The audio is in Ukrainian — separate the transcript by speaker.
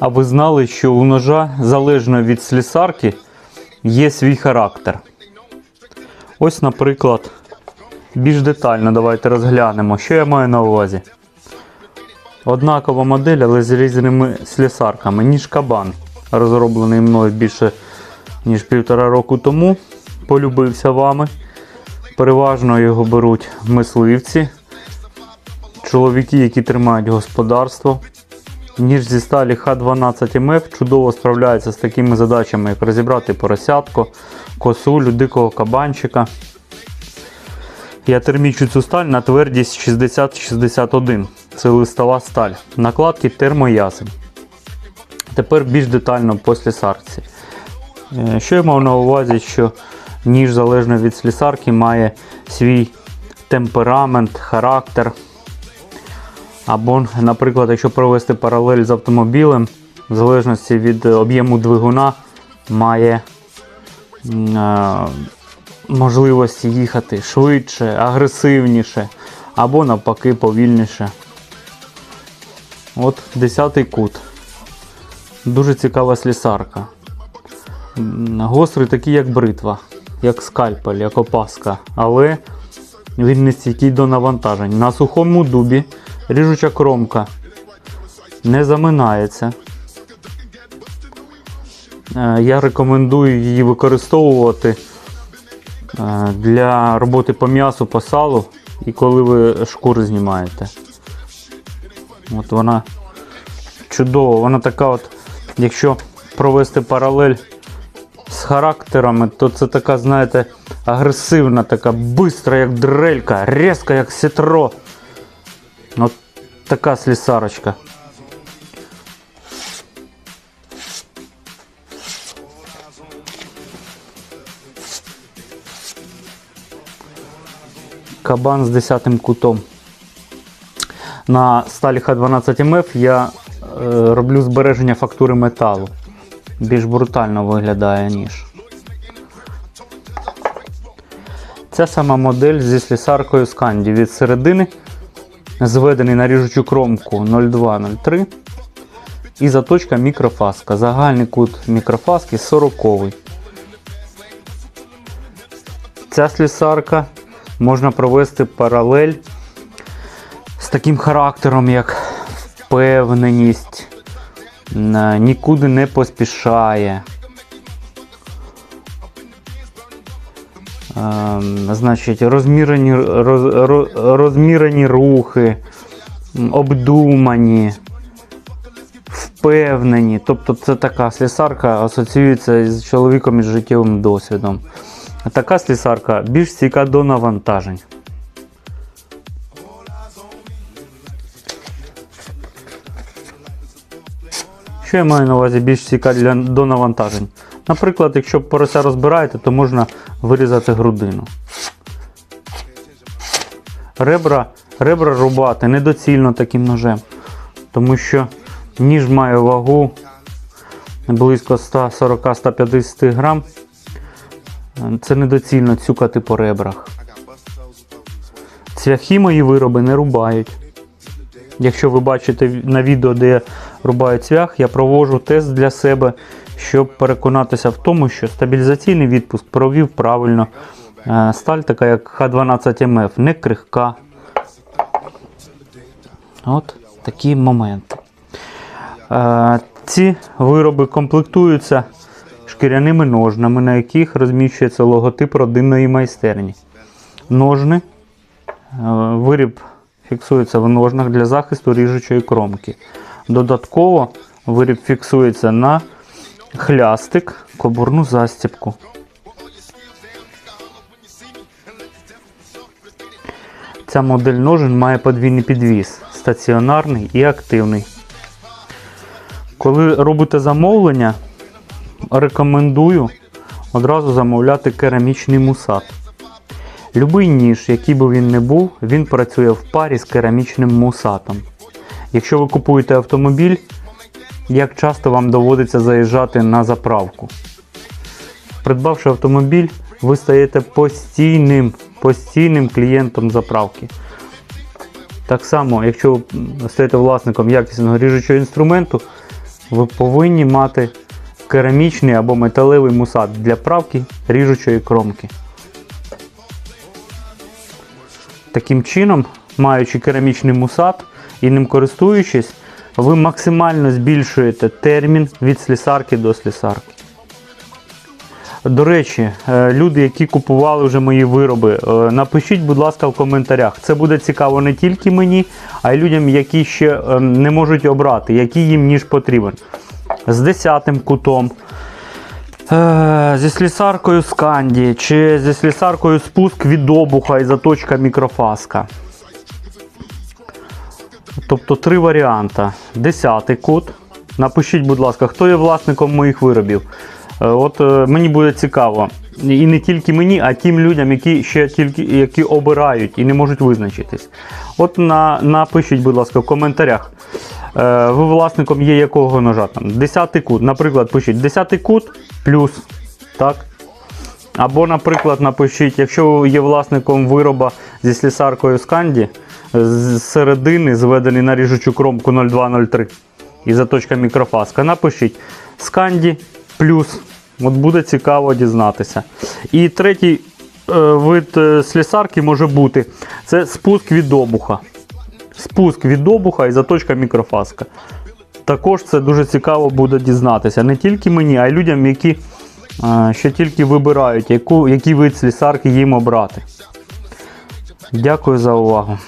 Speaker 1: А ви знали, що у ножа залежно від слісарки є свій характер. Ось, наприклад, більш детально давайте розглянемо, що я маю на увазі. Однакова модель, але з різними слісарками, ніж кабан, розроблений мною більше ніж півтора року тому. Полюбився вами. Переважно його беруть мисливці, чоловіки, які тримають господарство. Ніж зі сталі Х12МФ чудово справляється з такими задачами, як розібрати поросятко, косулю, дикого кабанчика. Я термічу цю сталь на твердість 60-61. Це листова сталь. Накладки термоясен. Тепер більш детально по слісарці. Е, Що я мав на увазі, що ніж залежно від слісарки має свій темперамент, характер. Або, наприклад, якщо провести паралель з автомобілем, в залежності від об'єму двигуна, має е, можливості їхати швидше, агресивніше, або навпаки повільніше. От 10 кут. Дуже цікава слісарка. Гострий такий, як бритва, як скальпель, як опаска, але він не стійкий до навантажень. На сухому дубі ріжуча кромка не заминається. Е, Я рекомендую її використовувати е, для роботи по м'ясу, по салу і коли ви шкури знімаєте. От вона чудова, вона така от, якщо провести паралель з характерами, то це така, знаєте, агресивна, така бистра, як дрелька, різка, як сітро. Така слісарочка. Кабан з 10 кутом. На сталі Х12МФ я е, роблю збереження фактури металу. Більш брутально виглядає ніж. Ця сама модель зі слісаркою Сканді від середини, зведений на ріжучу кромку 0203 і заточка мікрофаска. Загальний кут мікрофаски 40 Ця слісарка можна провести паралель з таким характером, як впевненість, нікуди не поспішає. Значить, розмірені, роз, ро- розмірені рухи, обдумані, впевнені. Тобто це така слісарка асоціюється з чоловіком із життєвим досвідом. Така слісарка більш стійка до навантажень. Що я маю на увазі більш стійка для, до навантажень? Наприклад, якщо порося розбираєте, то можна вирізати грудину. Ребра, ребра рубати недоцільно таким ножем, тому що ніж має вагу близько 140-150 грам. Це недоцільно цюкати по ребрах. Цвяхи мої вироби не рубають. Якщо ви бачите на відео, де я рубаю цвях, я проводжу тест для себе, щоб переконатися в тому, що стабілізаційний відпуск провів правильно. Е, Сталь така, як Х12МФ, не крихка. От такі моменти. Е, Ці вироби комплектуються шкіряними ножнами, на яких розміщується логотип родинної майстерні. Ножни. е, Виріб фіксується в ножнах для захисту ріжучої кромки. Додатково виріб фіксується на хлястик, кобурну застібку. Ця модель ножен має подвійний підвіс, стаціонарний і активний. Коли робите замовлення, рекомендую одразу замовляти керамічний мусат. Любий ніж, який би він не був, він працює в парі з керамічним мусатом. Якщо ви купуєте автомобіль, як часто вам доводиться заїжджати на заправку? Придбавши автомобіль, ви стаєте постійним, постійним клієнтом заправки. Так само, якщо ви стаєте власником якісного ріжучого інструменту, ви повинні мати керамічний або металевий мусат для правки ріжучої кромки. Таким чином, маючи керамічний мусат і ним користуючись, ви максимально збільшуєте термін від слісарки до слісарки. До речі, е, люди, які купували вже мої вироби, е, напишіть, будь ласка, в коментарях. Це буде цікаво не тільки мені, а й людям, які ще е, не можуть обрати, який їм ніж потрібен. З 10 кутом, е, зі слісаркою сканді, чи зі слісаркою спуск від обуха і заточка мікрофаска. Тобто три варіанти. Десятий кут. Напишіть, будь ласка, хто є власником моїх виробів. Е, От е, мені буде цікаво. І не тільки мені, а тим людям, які ще тільки які обирають і не можуть визначитись. От на, напишіть, будь ласка, в коментарях. Е, ви власником є якого ножа там? Десятий кут. Наприклад, пишіть 10 кут плюс. Так? Або, наприклад, напишіть, якщо ви є власником вироба зі слісаркою Сканді, з середини зведений на ріжучу кромку 0203 і заточка мікрофаска, напишіть Сканді плюс. От буде цікаво дізнатися. І третій е, вид е, слісарки може бути це спуск від обуха. Спуск від обуха і заточка мікрофаска. Також це дуже цікаво буде дізнатися. Не тільки мені, а й людям, які е, ще тільки вибирають, яку, який вид слісарки їм обрати. Дякую за увагу.